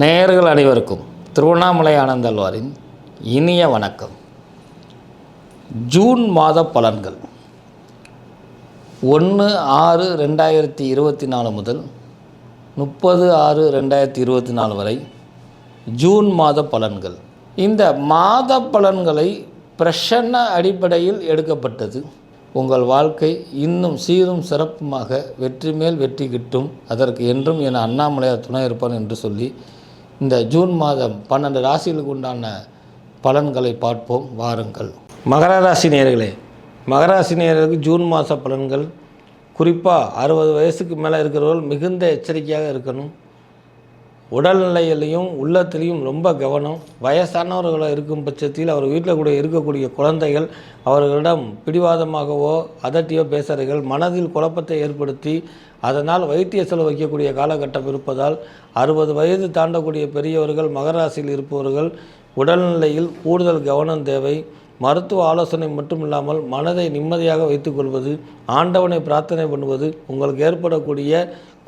நேர்கள் அனைவருக்கும் திருவண்ணாமலை ஆனந்தல்வாரின் இனிய வணக்கம். ஜூன் மாத பலன்கள். ஒன்று ஆறு ரெண்டாயிரத்தி இருபத்தி நாலு முதல் முப்பது ஆறு ரெண்டாயிரத்தி இருபத்தி நாலு வரை ஜூன் மாத பலன்கள். இந்த மாத பலன்களை பிரசன்ன அடிப்படையில் எடுக்கப்பட்டது. உங்கள் வாழ்க்கை இன்னும் சீரும் சிறப்புமாக வெற்றி மேல் வெற்றி கிட்டும். அதற்கு என்றும் என அண்ணாமலையார் துணை இருப்பான் என்று சொல்லி இந்த ஜூன் மாதம் பன்னெண்டு ராசிகளுக்கு உண்டான பலன்களை பார்ப்போம். வாருங்கள். மகர ராசி நேர்களே மகர ராசி நேர்களுக்கு ஜூன் மாத பலன்கள் குறிப்பாக அறுபது வயசுக்கு மேலே இருக்கிறவர்கள் மிகுந்த எச்சரிக்கையாக இருக்கணும். உடல்நிலையிலையும் உள்ளத்திலையும் ரொம்ப கவனம். வயசானவர்களாக இருக்கும் பட்சத்தில் அவர் வீட்டில் கூட இருக்கக்கூடிய குழந்தைகள் அவர்களிடம் பிடிவாதமாகவோ அதட்டியோ பேசுகிறீர்கள் மனதில் குழப்பத்தை ஏற்படுத்தி அதனால் வைத்திய செலவு வைக்கக்கூடிய காலகட்டம் இருப்பதால் அறுபது வயது தாண்டக்கூடிய பெரியவர்கள் மகராசியில் இருப்பவர்கள் உடல்நிலையில் கூடுதல் கவனம் தேவை. மருத்துவ ஆலோசனை மட்டும் இல்லாமல் மனதை நிம்மதியாக வைத்துக்கொள்வது ஆண்டவனை பிரார்த்தனை பண்ணுவது உங்களுக்கு ஏற்படக்கூடிய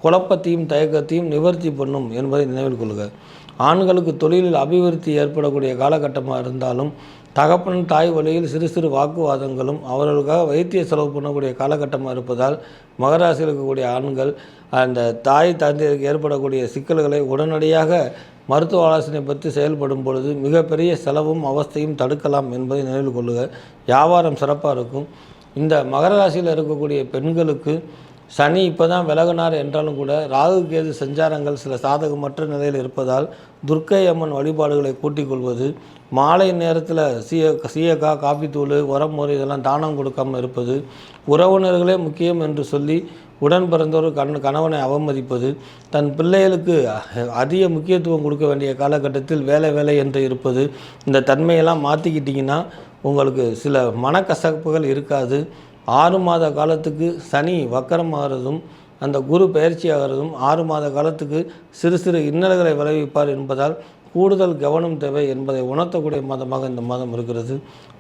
குழப்பத்தையும் தயக்கத்தையும் நிவர்த்தி பண்ணும் என்பதை நினைவில் கொள்க. ஆண்களுக்கு தொழிலில் அபிவிருத்தி ஏற்படக்கூடிய காலகட்டமாக இருந்தாலும் தகப்பன் தாய் வழியில் சிறு சிறு வாக்குவாதங்களும் அவர்களுக்காக வைத்திய செலவு பண்ணக்கூடிய காலகட்டமாக இருப்பதால் மகராசியில் இருக்கக்கூடிய ஆண்கள் அந்த தாய் தந்தையருக்கு ஏற்படக்கூடிய சிக்கல்களை உடனடியாக மருத்துவ ஆலோசனை பற்றி செயல்படும் பொழுது மிகப்பெரிய செலவும் அவஸ்தையும் தடுக்கலாம் என்பதை நினைவில் கொள்ளுக. வியாபாரம் சிறப்பாக இருக்கும். இந்த மகர ராசியில் இருக்கக்கூடிய பெண்களுக்கு சனி இப்போ தான் விலகினார் என்றாலும் கூட ராகு கேது சஞ்சாரங்கள் சில சாதகமற்ற நிலையில் இருப்பதால் துர்க்கை அம்மன் வழிபாடுகளை கூட்டிக் கொள்வது மாலை நேரத்தில் சீய சீயக்கா காப்பித்தூள் முறை இதெல்லாம் தானம் கொடுக்காமல் இருப்பது உறவினர்களே முக்கியம் என்று சொல்லி உடன் பிறந்தோர் கண் கணவனை அவமதிப்பது தன் பிள்ளைகளுக்கு அதிக முக்கியத்துவம் கொடுக்க வேண்டிய காலகட்டத்தில் வேலை வேலை என்று இருப்பது இந்த தன்மையெல்லாம் மாற்றிக்கிட்டிங்கன்னா உங்களுக்கு சில மனக்கசப்புகள் இருக்காது. ஆறு மாத காலத்துக்கு சனி வக்கரம் ஆகிறதும் அந்த குரு பயிற்சி ஆகிறதும் ஆறு மாத காலத்துக்கு சிறு சிறு இன்னல்களை விளைவிப்பார் என்பதால் கூடுதல் கவனம் தேவை என்பதை உணர்த்தக்கூடிய மாதமாக இந்த மாதம் இருக்கிறது.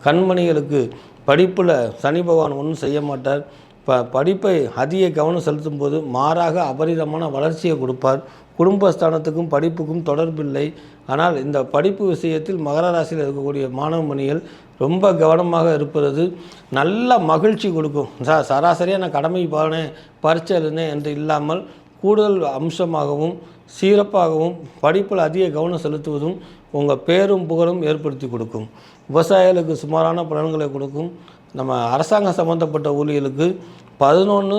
கண்மணிகளுக்கு படிப்பில் சனி பகவான் ஒன்றும் செய்ய மாட்டார். ப படிப்பை அதிக கவனம் செலுத்தும் போது மாறாக அபரிதமான வளர்ச்சியை கொடுப்பார். குடும்பஸ்தானத்துக்கும் படிப்புக்கும் தொடர்பில்லை. ஆனால் இந்த படிப்பு விஷயத்தில் மகர ராசியில் இருக்கக்கூடிய மாணவ மணிகள் ரொம்ப கவனமாக இருப்பது நல்ல மகிழ்ச்சி கொடுக்கும். ச சராசரியாக நான் கடமை போனேன் பரிச்சை எழுதினேன் என்று இல்லாமல் கூடுதல் அம்சமாகவும் சீரப்பாகவும் படிப்பில் அதிக கவனம் செலுத்துவதும் உங்கள் பேரும் புகழும் ஏற்படுத்தி கொடுக்கும். விவசாயிகளுக்கு சுமாரான பலன்களை கொடுக்கும். நம்ம அரசாங்கம் சம்மந்தப்பட்ட ஊழியர்களுக்கு பதினொன்று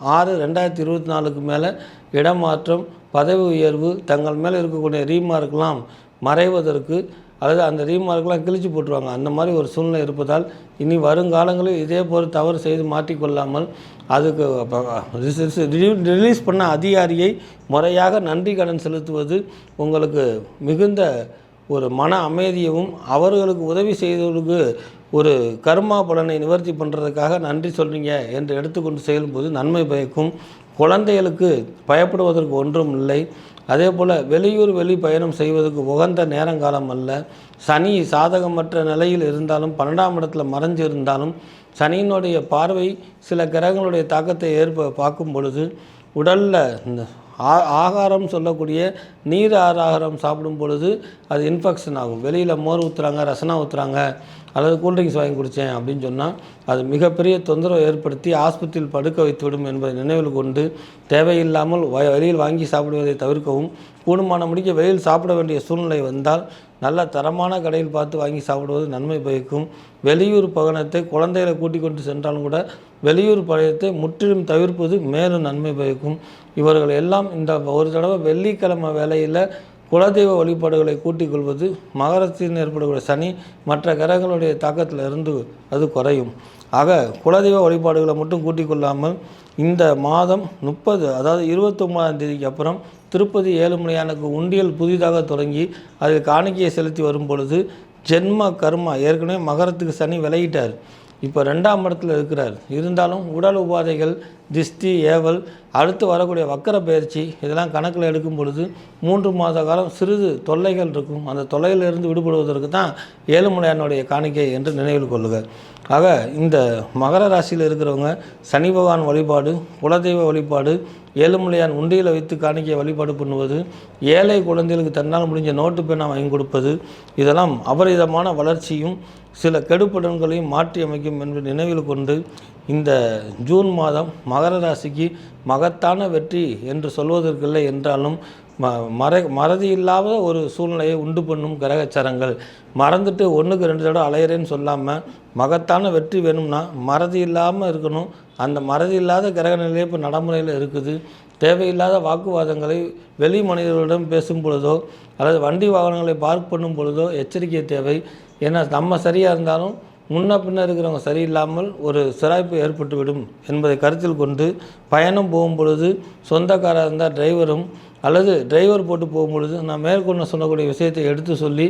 ஆறு ரெண்டாயிரத்தி இருபத்தி நாலுக்கு மேலே இடமாற்றம் பதவி உயர்வு தங்கள் மேலே இருக்கக்கூடிய ரீமார்க்கெலாம் மறைவதற்கு அல்லது அந்த ரீமார்க்கெலாம் கிழிச்சு போட்டுருவாங்க. அந்த மாதிரி ஒரு சூழ்நிலை இருப்பதால் இனி வருங்காலங்களில் இதே போல் தவறு செய்து மாற்றிக்கொள்ளாமல் அதுக்கு ரிலீஸ் பண்ண அதிகாரியை முறையாக நன்றி கடன் செலுத்துவது உங்களுக்கு மிகுந்த ஒரு மன அமைதியவும் அவர்களுக்கு உதவி செய்தவர்களுக்கு ஒரு கர்மா பலனை நிவர்த்தி பண்ணுறதுக்காக நன்றி சொல்கிறீங்க என்று எடுத்துக்கொண்டு செயல்போது நன்மை பயக்கும். குழந்தைகளுக்கு பயப்படுவதற்கு ஒன்றும் இல்லை. அதே போல் வெளியூர் வெளி பயணம் செய்வதற்கு உகந்த நேரங்காலம் அல்ல. சனி சாதகமற்ற நிலையில் இருந்தாலும் பன்னெண்டாம் இடத்துல மறைஞ்சு இருந்தாலும் சனியினுடைய பார்வை சில கிரகங்களுடைய தாக்கத்தை ஏற்ப பார்க்கும் பொழுது உடலில் இந்த ஆ ஆகாரம் சொல்லக்கூடிய நீர் ஆகாரம் சாப்பிடும் பொழுது அது இன்ஃபெக்ஷன் ஆகும். வெளியில் மோர் ஊற்றுறாங்க ரசனா ஊற்றுறாங்க அல்லது கூல்ட்ரிங்க்ஸ் வாங்கி குடித்தேன் அப்படின்னு சொன்னால் அது மிகப்பெரிய தொந்தரவு ஏற்படுத்தி ஆஸ்பத்திரியில் படுக்க வைத்துவிடும் என்பதை நினைவில் கொண்டு தேவையில்லாமல் வ வெளியில் வாங்கி சாப்பிடுவதை தவிர்க்கவும் கூடுமான முடிக்க வெளியில் சாப்பிட வேண்டிய சூழ்நிலை வந்தால் நல்ல தரமான கடையில் பார்த்து வாங்கி சாப்பிடுவது நன்மை பயக்கும். வெளியூர் பயணத்தை குழந்தைகளை கூட்டிக் கொண்டு சென்றாலும் கூட வெளியூர் பயணத்தை முற்றிலும் தவிர்ப்பது மேலும் நன்மை பயக்கும். இவர்கள் எல்லாம் இந்த ஒரு தடவை வெள்ளிக்கிழமை வேலையில் குலதெய்வ வழிபாடுகளை கூட்டிக் கொள்வது மகரத்தில் ஏற்படக்கூடிய சனி மற்ற கிரகங்களுடைய தாக்கத்தில் இருந்து அது குறையும். ஆக குலதெய்வ வழிபாடுகளை மட்டும் கூட்டிக் கொள்ளாமல் இந்த மாதம் முப்பது அதாவது இருபத்தொம்பதாம் தேதிக்கு அப்புறம் திருப்பதி ஏழுமலையானுக்கு உண்டியல் புதிதாக தொடங்கி அதில் காணிக்கையை செலுத்தி வரும் பொழுது ஜென்ம கர்மா ஏற்கனவே மகரத்துக்கு சனி விலகிட்டார். இப்போ ரெண்டாம் இடத்துல இருக்கிறார். இருந்தாலும் உடல் உபாதைகள் திஷ்டி ஏவல் அடுத்து வரக்கூடிய வக்கர பயிற்சி இதெல்லாம் கணக்கில் எடுக்கும் பொழுது மூன்று மாத காலம் சிறிது தொல்லைகள் இருக்கும். அந்த தொல்லையிலிருந்து விடுபடுவதற்கு தான் ஏழுமலையானுடைய காணிக்கை என்று நினைவில் கொள்ளுங்கள் ஆக இந்த மகர ராசியில் இருக்கிறவங்க சனி பகவான் வழிபாடு குலதெய்வ வழிபாடு ஏழுமலையான் உண்டியில் வைத்து காணிக்கை வழிபாடு பண்ணுவது ஏழை குழந்தைகளுக்கு தன்னால் முடிஞ்ச நோட்டு பெண்ணை வாங்கி கொடுப்பது இதெல்லாம் அபரிதமான வளர்ச்சியும் சில கெடுப்படன்களையும் மாற்றி அமைக்கும் என்று நினைவில் கொண்டு இந்த ஜூன் மாதம் மகர ராசிக்கு மகத்தான வெற்றி என்று சொல்வதற்கில்லை என்றாலும் ம மற மறதி இல்லாத ஒரு சூழ்நிலையை உண்டு பண்ணும் கிரகச்சரங்கள். மறந்துட்டு ஒன்றுக்கு ரெண்டு தடவை அலையிறேன்னு சொல்லாமல் மகத்தான வெற்றி வேணும்னா மறதி இல்லாமல் இருக்கணும். அந்த மறதி இல்லாத கிரக நிலையை இப்போ நடைமுறையில் இருக்குது. தேவையில்லாத வாக்குவாதங்களை வெளி மனிதர்களிடம் பேசும் பொழுதோ அல்லது வண்டி வாகனங்களை பார்க் பண்ணும் பொழுதோ எச்சரிக்கை தேவை. ஏன்னா நம்ம சரியாக இருந்தாலும் முன்ன பின்ன இருக்கிறவங்க சரியில்லாமல் ஒரு சிராய்ப்பு ஏற்பட்டுவிடும் என்பதை கருத்தில் கொண்டு பயணம் போகும் பொழுது சொந்தக்காராக இருந்தால் டிரைவரும் அல்லது டிரைவர் போட்டு போகும்பொழுது நான் மேற்கொண்டு சொல்லக்கூடிய விஷயத்தை எடுத்து சொல்லி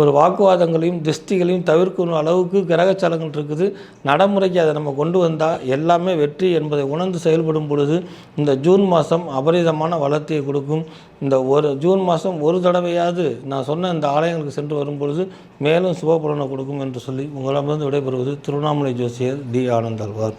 ஒரு வாக்குவாதங்களையும் திருஷ்டிகளையும் தவிர்க்கணும் அளவுக்கு கிரகச்சலங்கள் இருக்குது. நடைமுறைக்கு அதை நம்ம கொண்டு வந்தால் எல்லாமே வெற்றி என்பதை உணர்ந்து செயல்படும் பொழுது இந்த ஜூன் மாதம் அபரிதமான வளர்ச்சியை கொடுக்கும். இந்த ஒரு ஜூன் மாதம் ஒரு தடவையாவது நான் சொன்ன இந்த ஆலயங்களுக்கு சென்று வரும் பொழுது மேலும் சுபபலனை கொடுக்கும் என்று சொல்லி உங்களிடமிருந்து விடைபெறுவது திருவண்ணாமலை ஜோசியர் டி ஆனந்த் அல்வார்